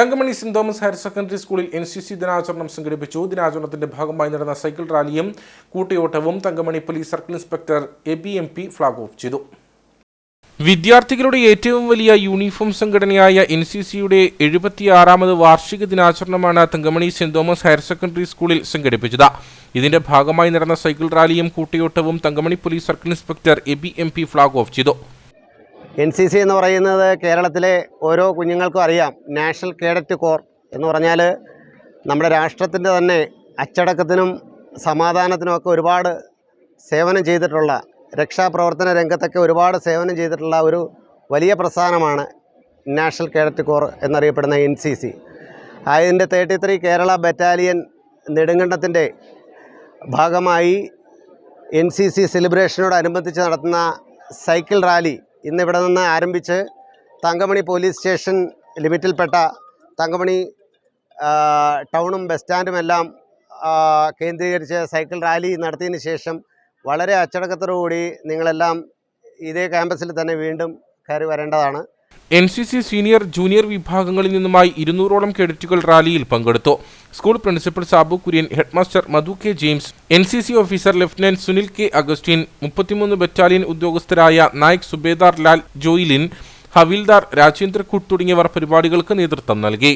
Thankamani saint Thomas higher secondary സ്കൂളിൽ N C C ദിനാചരണം സംഘടിപ്പിച്ചു. ദിനാചരണത്തിന്റെ ഭാഗമായി നടന്ന സൈക്കിൾ റാലിയും കൂട്ടിയോട്ടവും Thankamani police circle inspector A B M P flag off ചെയ്തു. വിദ്യാർത്ഥികളുടെ ഏറ്റവും വലിയ യൂണിഫോം സംഘടനയായ എൻ സി സിയുടെ എഴുപത്തിയാറാമത് വാർഷിക ദിനാചരണമാണ് Thankamani saint Thomas higher secondary സ്കൂളിൽ സംഘടിപ്പിച്ചത്. ഇതിന്റെ ഭാഗമായി നടന്ന സൈക്കിൾ റാലിയും കൂട്ടിയോട്ടവും Thankamani police circle inspector A B M P flag off ചെയ്തു. എൻ സി സി എന്ന് പറയുന്നത് കേരളത്തിലെ ഓരോ കുഞ്ഞുങ്ങൾക്കും അറിയാം. നാഷണൽ കേഡറ്റ് കോർ എന്ന് പറഞ്ഞാൽ നമ്മുടെ രാഷ്ട്രത്തിന്റെ തന്നെ അച്ചടക്കത്തിനും സമാധാനത്തിനും ഒക്കെ ഒരുപാട് സേവനം ചെയ്തിട്ടുള്ള രക്ഷാപ്രവർത്തന രംഗത്തൊക്കെ ഒരുപാട് സേവനം ചെയ്തിട്ടുള്ള ഒരു വലിയ പ്രസ്ഥാനമാണ് നാഷണൽ കേഡറ്റ് കോർ എന്നറിയപ്പെടുന്ന എൻ സി സി അതിന്റെ തേർട്ടി ത്രീ കേരള ബറ്റാലിയൻ നെടുങ്കണ്ടത്തിന്റെ ഭാഗമായി എൻ സി സി സെലിബ്രേഷനോടനുബന്ധിച്ച് നടത്തുന്ന സൈക്കിൾ റാലി ഇന്നിവിടെ നിന്ന് ആരംഭിച്ച് തങ്കമണി പോലീസ് സ്റ്റേഷൻ ലിമിറ്റിൽപ്പെട്ട തങ്കമണി ടൗണും ബസ് സ്റ്റാൻഡുമെല്ലാം കേന്ദ്രീകരിച്ച് സൈക്കിൾ റാലി നടത്തിയതിന് ശേഷം വളരെ അച്ചടക്കത്തോടുകൂടി നിങ്ങളെല്ലാം ഇതേ ക്യാമ്പസിൽ തന്നെ വീണ്ടും കയറി വരേണ്ടതാണ്. N C C senior junior വിഭാഗങ്ങളിൽ നിന്നുമായി ഇരുന്നൂറോളം കേഡറ്റുകൾ റാലിയിൽ പങ്കെടുത്തു. School principal Sabu Kurian headmaster Madhu K James N C C officer lieutenant Sunil K Augustine മുപ്പത്തിമൂന്ന് ബറ്റാലിയൻ ഉദ്യോഗസ്ഥരായ നായക് സുബേദാർ ലാൽ ജോയിലിൻ ഹവിൽദാർ രാജേന്ദ്ര കുട്ട് തുടങ്ങിയവർ പരിപാടികൾക്ക് നേതൃത്വം നൽകി.